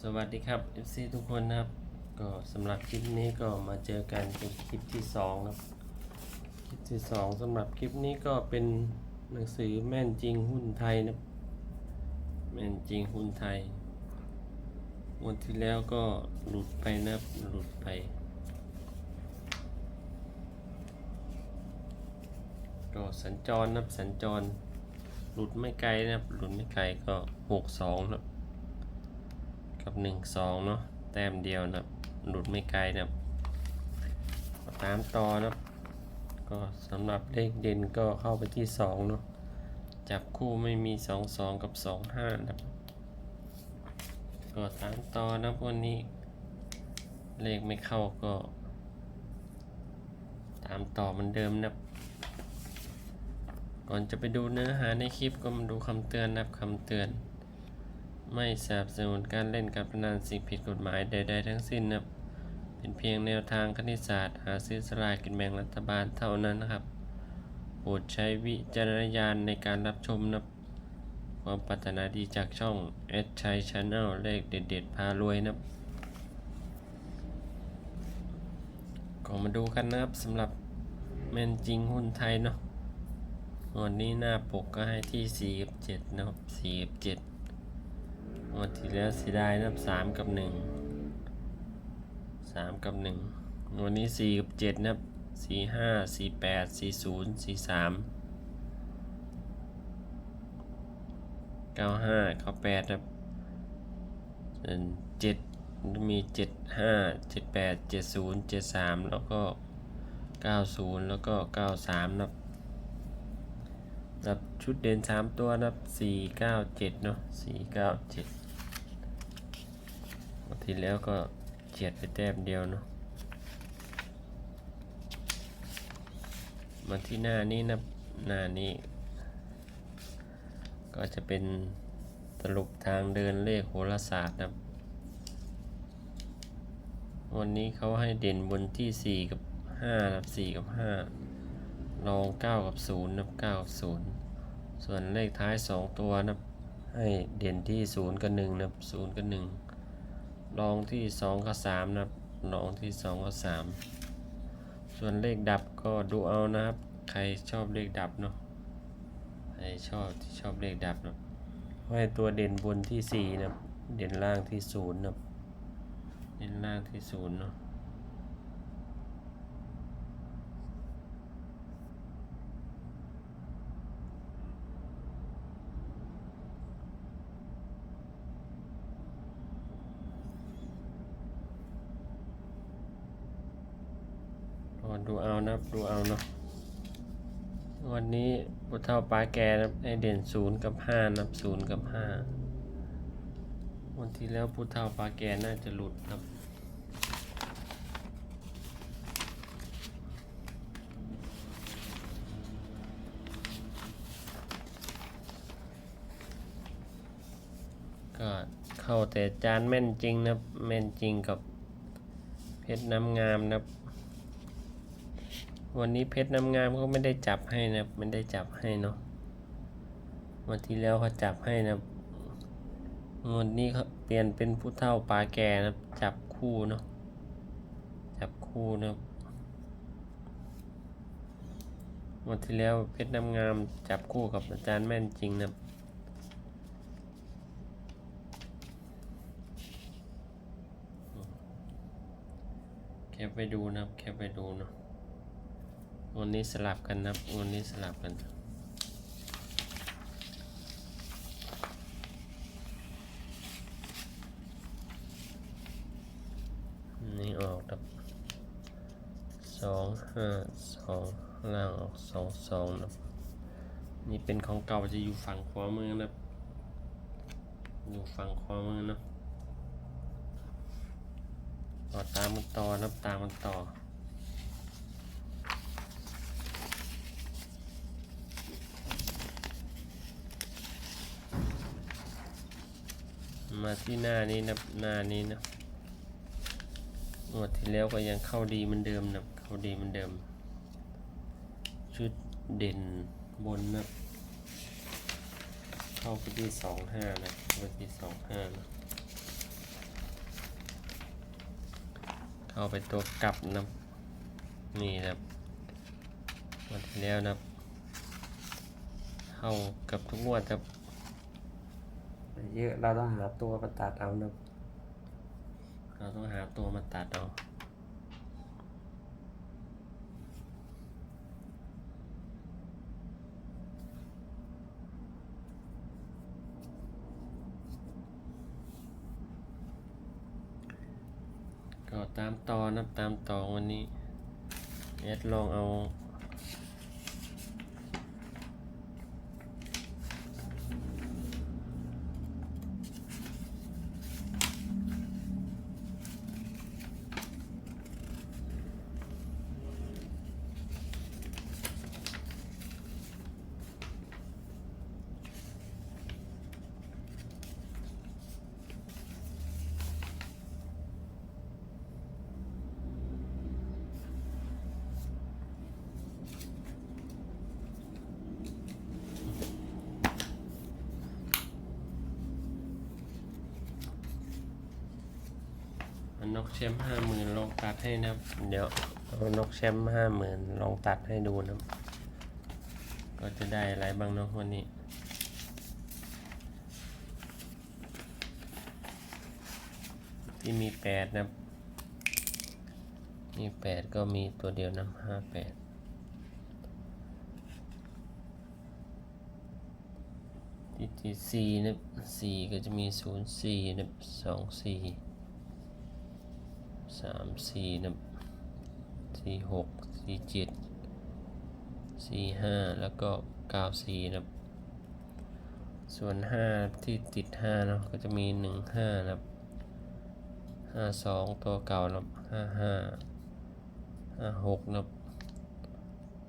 สวัสดีครับ FC ทุกคนนะครับ ก็สำหรับคลิปนี้ก็มาเจอกันเป็นคลิปที่สองครับ คลิปที่สองสำหรับคลิปนี้ก็เป็นหนังสือแม่นจริงหุ้นไทยนะแม่นจริงหุ้นไทย วันที่แล้วก็หลุดไปนะหลุดไป ก็สัญจรนะสัญจร หลุดไม่ไกลนะหลุดไม่ไกลก็หกสองนะครับ กับหนึ่งสองเนาะแต้มเดียวนะครับหลุดไม่ไกลนะครับตามต่อนะครับก็สำหรับเลขเด่นก็เข้าไปที่สองเนาะจับคู่ไม่มีสองสองกับสองห้านะครับก็ตามต่อนะวันนี้ เลขไม่เข้าก็ ตามต่อเหมือนเดิมนะครับก่อนจะไปดูเนื้อหาในคลิปก็มาดูคำเตือนนะครับคำเตือน ไม่สนับสนุนการเล่นการพนันสิ่งผิดกฎหมายใด ๆ ทั้งสิ้นนะครับ เป็นเพียงแนวทางคณิตศาสตร์ หาซื้อสลากกินแบ่งรัฐบาลเท่านั้นนะครับโปรดใช้วิจารณญาณในการรับชมนะครับ ความปรารถนาดีจากช่องแอดชัยชาแนลเลขเด็ด ๆ พารวยนะครับก็มาดูกันนะครับสำหรับแมนจริงหุ้นไทยเนาะวันนี้หน้าปกก็ให้ที่4กับ7นะครับ 47 งวดที่แล้วเสียดายนะครับสามกับหนึ่งสามกับหนึ่งวันนี้สี่กับเจ็ดนับสี่ห้าสี่แปดสี่ศูนย์สี่สามเก้าห้าเก้าแปดครับเจ็ดมีเจ็ดห้าเจ็ดแปดเจ็ดศูนย์เจ็ดสามแล้วก็เก้าศูนย์แล้วก็เก้าสามนับนับชุดเด่นสามตัวนับสี่เก้าเจ็ดเนาะสี่เก้าเจ็ด ที่แล้วก็เฉียดไปแต้มเดียวเนาะมาที่หน้านี้นะหน้านี้ ก็จะเป็นสรุปทางเดินเลขโหราศาสตร์นะวันนี้เขาให้เด่นบนที่ 4 กับ5นะ4กับ5ลอง 9 กับ0นะ9กับ0 ส่วนเลขท้าย 2 ตัวนะให้เด่นที่ 0 กับ1นะ0กับ 1 ลองที่สองกับสามนะครับลองที่สองกับสามส่วนเลขดับก็ดูเอานะครับ ใครชอบเลขดับเนาะใครชอบที่ชอบเลขดับเนาะให้ตัวเด่นบนที่สี่นะเด่นล่างที่ศูนย์นะเด่นล่างที่ศูนย์เนาะ ดูเอานะดูเอาเนาะวันนี้ผู้เฒ่าปลาแกนะให้เด่นศูนย์กับห้านับศูนย์กับห้าวันที่แล้วผู้เฒ่าปลาแกน่าจะหลุดครับ ก็เข้าแต่จานแม่นจริงนะแม่นจริงกับเพชรน้ำงามนะครับ วันนี้เพชรน้ำงามก็ไม่ได้จับให้นะไม่ได้จับให้เนาะวันที่แล้วเขาจับให้นะวันนี้เขาเปลี่ยนเป็นผู้เฒ่าปลาแก่นะจับคู่เนาะจับคู่นะวันที่แล้วเพชรน้ำงามจับคู่กับอาจารย์แม่นจริงนะแคปไปดูนะครับแคปไปดูเนาะ วันนี้สลับกันนะครับวันนี้สลับกันนี่ออกครับสองห้าสองล่างออกสองสองนะนี่เป็นของเก่าจะอยู่ฝั่งขวามือนะอยู่ฝั่งขวามือนะต่อตามมันต่อนับตามมันต่อ มาที่หน้านี้นะหน้านี้นะงวดที่แล้วก็ยังเข้าดีเหมือนเดิมนะเข้าดีเหมือนเดิม ชุดเด่นบนนะเข้าไปที่สองห้านะเข้าไปที่สองห้านะเข้าไปตัวกลับนะนี่นะวันที่แล้วนะเข้ากับทุกงวดครับ เยอะเราต้องหาตัวมาตัดเอานะเราต้องหาตัวมาตัดเอาก็ตามตอนนะครับตามตอนวันนี้แอดลองเอา นกแชมป์ห้าหมื่นลองตัดให้นะครับ เดี๋ยวเอานกแชมป์ห้าหมื่นลองตัดให้ดูนะครับ ก็จะได้อะไรบ้างเนาะวันนี้ที่มีแปดนะครับมีแปดก็มีตัวเดียวนะห้าแปดที่ที่สี่นะครับสี่ก็จะมีศูนย์สี่นะครับสองสี่ สามสี่นะสี่หกสี่เจ็ดสี่ห้าแล้วก็เก้าสี่นะส่วนห้าที่ติดห้าเนาะก็จะมีหนึ่งห้านะห้าสองตัวเก่านะห้าห้าห้าหกนะ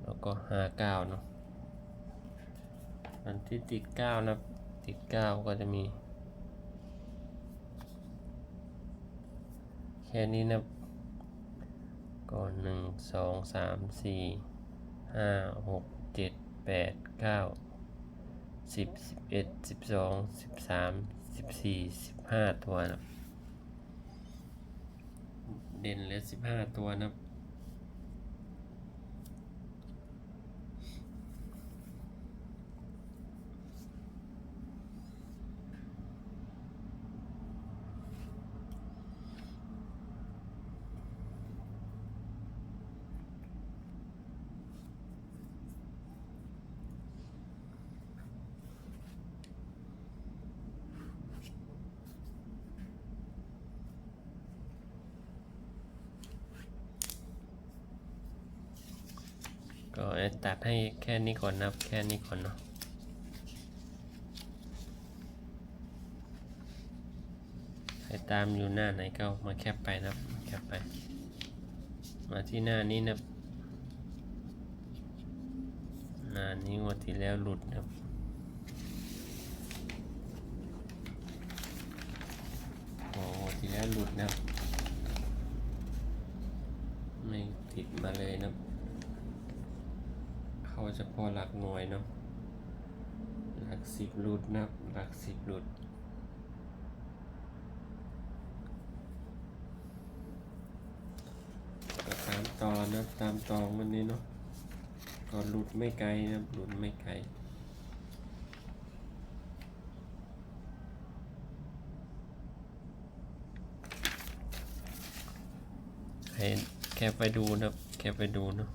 แล้วก็ห้าเก้าเนาะอันที่ติดเก้านะติดเก้าก็จะมี ค่นี้นะก่อนหนึ่งสองสามสี่ห้าหกเจ็ดแปดเก้าสิบสิบเอ็ดสิบสองสิบสามสิบสี่สิบห้าตัวนะเด่นเหลือสิบห้าตัวนะ ก็ตัดให้แค่นี้ก่อนนะครับแค่นี้ก่อนเนาะใครตามอยู่หน้าไหนก็มาแคปไปนะครับแคปไป มาที่หน้านี้นะหน้านี้วันที่แล้วหลุดนะโอ้วันที่แล้วหลุดนะไม่ติดมาเลยาเฉพาะหลักหน่วยเนาะหลักสิบหลุดนะครับหลักสิบหลุดก็ตามตอนนะตามตองวันนี้เนาะก็หลุดไม่ไกลนะรับหลุดไม่ไกลให้แค่ไปดูนะแค่ไปดูเนาะ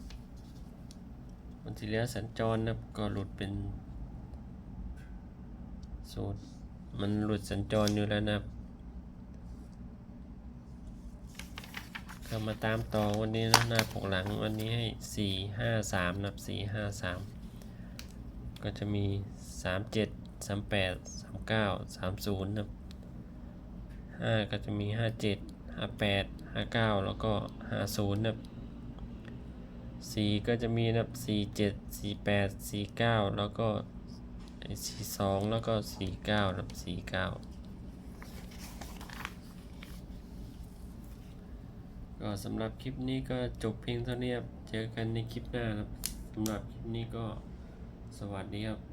วันที่แล้วสัญจรนะครับก็หลุดเป็นศูนย์มันหลุดสัญจรอยู่แล้วนะครับก็มาตามต่อวันนี้นะหน้าปกหลังวันนี้ให้สี่ห้าสามนับสี่ห้าสามก็จะมีสามเจ็ดสามแปดสามเก้าสามศูนย์นับห้าก็จะมีห้าเจ็ดห้าแปดห้าเก้าแล้วก็ห้าศูนย์นับ สี่ก็จะมีนะครับสี่เจ็ดสี่แปดสี่เก้าแล้วก็สี่สองแล้วก็สี่เก้านะครับสี่เก้าก็สำหรับคลิปนี้ก็จบเพียงเท่านี้ครับ เจอกันในคลิปหน้านะครับสำหรับคลิปนี้ก็สวัสดีครับ